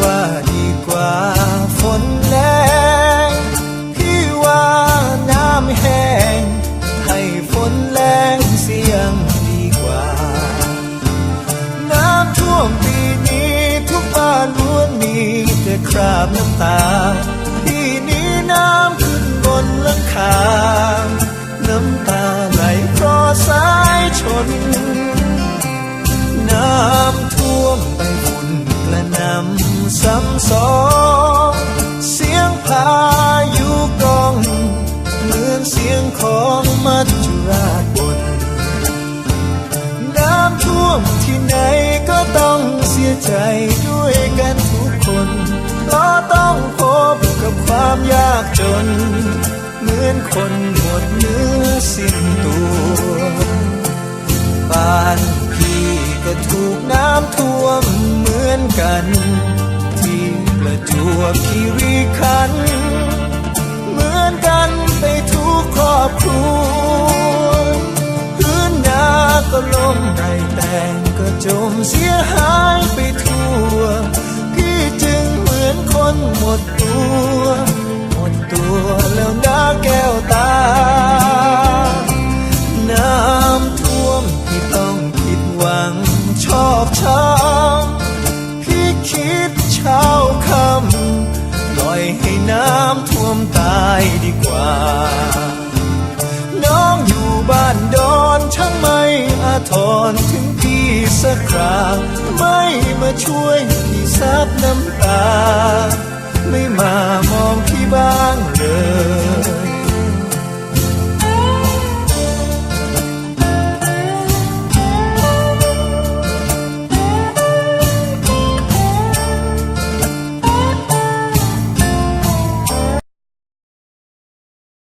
ว่าดีกว่าฝนแรงพี่ว่าน้ำแห้งให้ฝนแรงเสียงดีกว่า น้ำท่วมปีนี้ทุกบ้านล้วนมีแต่คราบน้ำตาปีนี้น้ำขึ้นบนหลังคาน้ำตาไหลเพราะสายชน สองเสียงพายุกองเหมือนเสียงของมัจจุราชบนน้ำท่วมที่ไหนก็ต้องเสียใจด้วยกันทุกคนเพราะต้องพบกับความยากจน เหมือนคนหมดเนื้อสิ้นตัวบ้านพี่ก็ถูกน้ำท่วมเหมือนกัน ประจวบคีรีขัน เหมือนกันไปทุกครอบครัวพื้นนาก็ล้มไรแต่งก็จมเสียหายไปทั่ว พี่จึงเหมือนคนหมดตัว หมดตัวแล้วนะแก้วตา น้ำท่วมที่ต้องผิดหวังชอกช้ำพี่คิดเช้า ดีกว่า น้องอยู่บ้านดอนช่างไม่อาทรถึงพี่สักครา ไม่มาช่วยพี่ซับน้ำตา